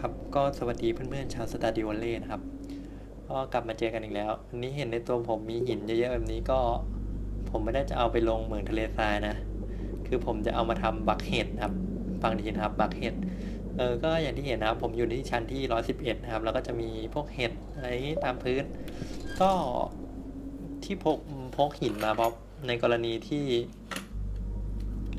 ครับก็สวัสดีเพื่อนๆชาวสตาร์ดิวอลเล่นะครับก็กลับมาเจอกันอีกแล้ววันนี้เห็นในตัวผมมีหินเยอะๆแบบนี้ก็ผมไม่ได้จะเอาไปลงเหมืองทะเลทรายนะ คือผมจะเอามาทำบักเห็ดนะครับฟังดีนะครับบักเห็ดเออก็อย่างที่เห็นนะครับ ผมอยู่ที่ชั้นที่111นะครับ แล้วก็จะมีพวกเห็ดอะไรตามพื้น ก็ที่พกพกหินมาเพราะในกรณีที่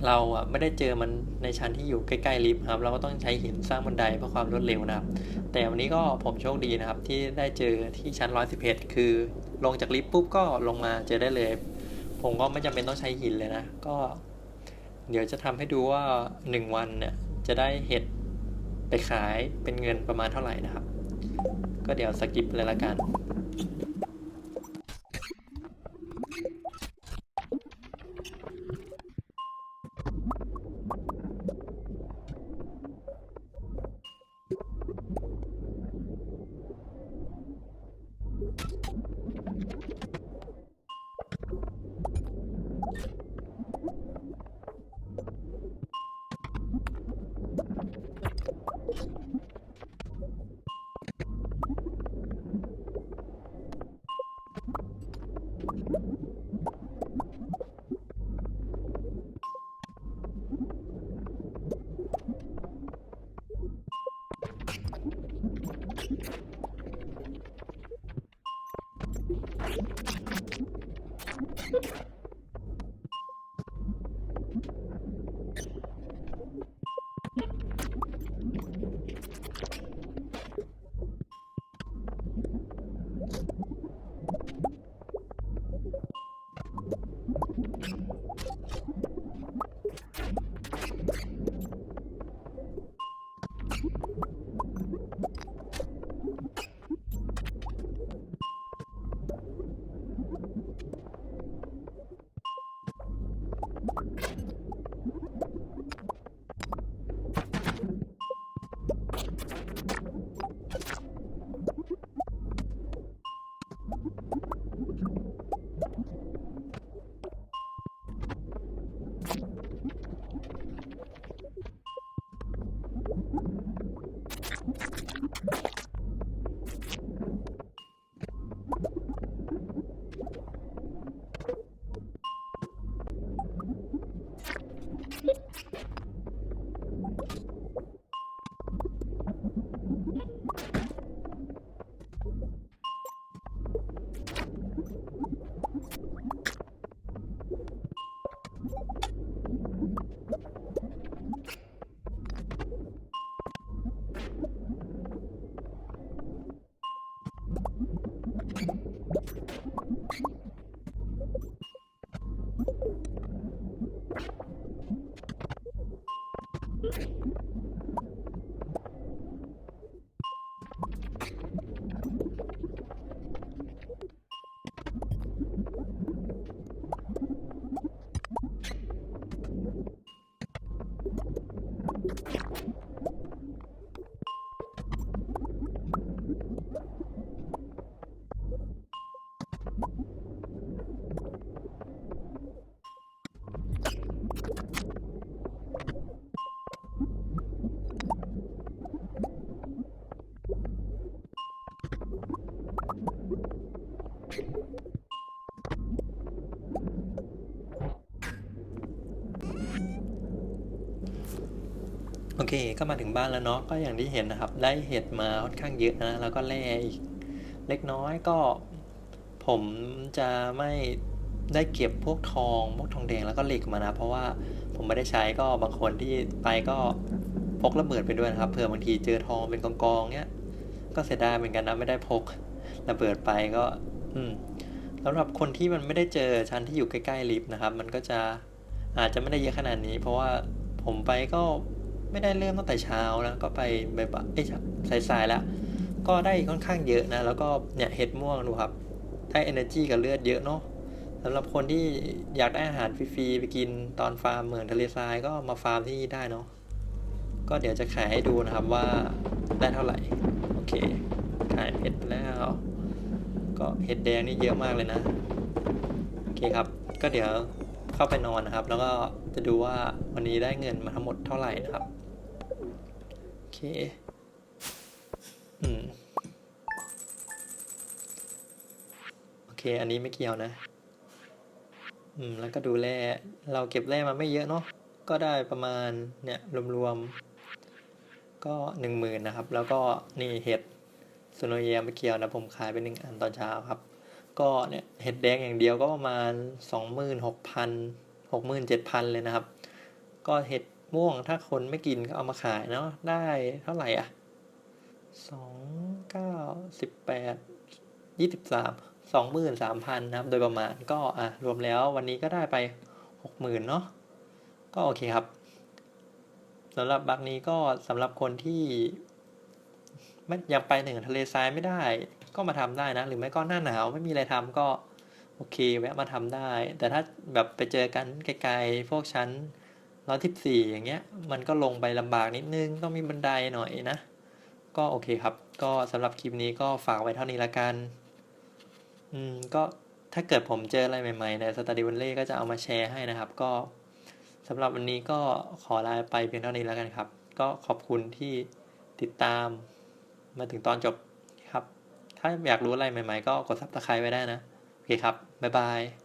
เราอะไม่ได้เจอมันในชั้นที่อยู่ใกล้ๆลิฟต์ครับ เราก็ต้องใช้หินสร้างบันไดเพื่อความรวดเร็วนะครับ แต่วันนี้ก็ผมโชคดีนะครับ ที่ได้เจอที่ชั้น 111 คือลงจากลิฟต์ปุ๊บก็ลงมาเจอได้เลย ผมก็ไม่จำเป็นต้องใช้หินเลยนะ ก็ เดี๋ยวจะทำให้ดูว่า 1 วันเนี่ยจะได้เห็ดไปขายเป็นเงินประมาณเท่าไหร่นะครับ ก็เดี๋ยวสกิปเลยละกัน โอเค ก็มาถึงบ้านแล้วเนาะ ก็อย่างที่เห็นนะครับ ได้เห็ดมาค่อนข้างเยอะนะ แล้วก็แร่อีก เล็กน้อยก็ ผมจะไม่ได้เก็บพวกทอง พวกทองแดงแล้วก็เหล็กมานะ เพราะว่าผมไม่ได้ใช้ก็บางคนที่ไปก็พกระเบิดไปด้วยนะครับ เผื่อบางทีเจอทองเป็นกองๆเนี้ย ก็เสียดายเหมือนกันนะไม่ได้พกระเบิดไปก็ อืมสำหรับคนที่มันไม่ได้เจอชั้นที่อยู่ใกล้ๆลิฟต์นะครับ มันก็จะอาจจะไม่ได้เยอะขนาดนี้ เพราะว่าผมไปก็ ไม่ได้เริ่มตั้งแต่เช้านะก็ไปบ่ายๆเอ้ยสายๆแล้วก็ได้ค่อนข้างเยอะนะ แล้วก็เนี่ยเห็ดม่วงดูครับ ได้ energy กับเลือดเยอะเนาะสำหรับคนที่อยากได้อาหารฟรีๆไปกินตอนฟาร์มเหมืองทะเลทรายก็มาฟาร์มที่นี่ได้เนาะก็เดี๋ยวจะขายให้ดูนะครับว่าได้เท่าไหร่ โอเค ขายเห็ดแล้ว ก็เห็ดแดงนี่เยอะมากเลยนะ โอเคครับ ก็เดี๋ยวเข้าไปนอนนะครับ แล้วก็จะดูว่าวันนี้ได้เงินมาทั้งหมดเท่าไหร่นะครับ อเคอืม โอเค อันนี้ไม่เกี่ยวนะ อืม แล้วก็ดูแร่เราเก็บแร่มาไม่เยอะเนาะ ก็ได้ประมาณเนี่ยรวมๆ ก็หนึ่งหมื่นนะครับ แล้วก็นี่เห็ดโซโนเยียไม่เกี่ยวนะ ผมขายไปหนึ่งอันตอนเช้าครับ ก็เนี่ยเห็ดแดงอย่างเดียวก็ประมาณสองหมื่นหกพันหกหมื่นเจ็ดพันเลยนะครับ ก็เห็ด ม่วง ถ้าคนไม่กินก็เอามาขายเนาะได้เท่าไหร่อะสองเก้าสิบแปดยี่สิบสามสองหมื่นสามพันนะครับ โดยประมาณก็อะรวมแล้ววันนี้ก็ได้ไปหกหมื่นเนาะก็โอเคครับสำหรับบักนี้ก็สำหรับคนที่ไม่ยังไปถึงทะเลทรายไม่ได้ ก็มาทำได้นะ หรือไม่ก็หน้าหนาวไม่มีอะไรทำก็โอเคแวะมาทำได้ แต่ถ้าแบบไปเจอกันไกลๆพวกชั้น ร้อยทิบสี่อย่างเงี้ย มันก็ลงไปลำบากนิดนึง ต้องมีบันไดหน่อยนะ ก็โอเคครับ ก็สำหรับคลิปนี้ก็ฝากไว้เท่านี้ละกัน อืม ก็ถ้าเกิดผมเจออะไรใหม่ๆ ในสตาดิวันเล่ก็จะเอามาแชร์ให้นะครับ ก็สำหรับวันนี้ก็ขอลาไปเพียงเท่านี้แล้วกันครับ ก็ขอบคุณที่ติดตามมาถึงตอนจบครับ ถ้าอยากรู้อะไรใหม่ๆ ก็กดซับสไครต์ไว้ได้นะ โอเคครับ บ๊ายบาย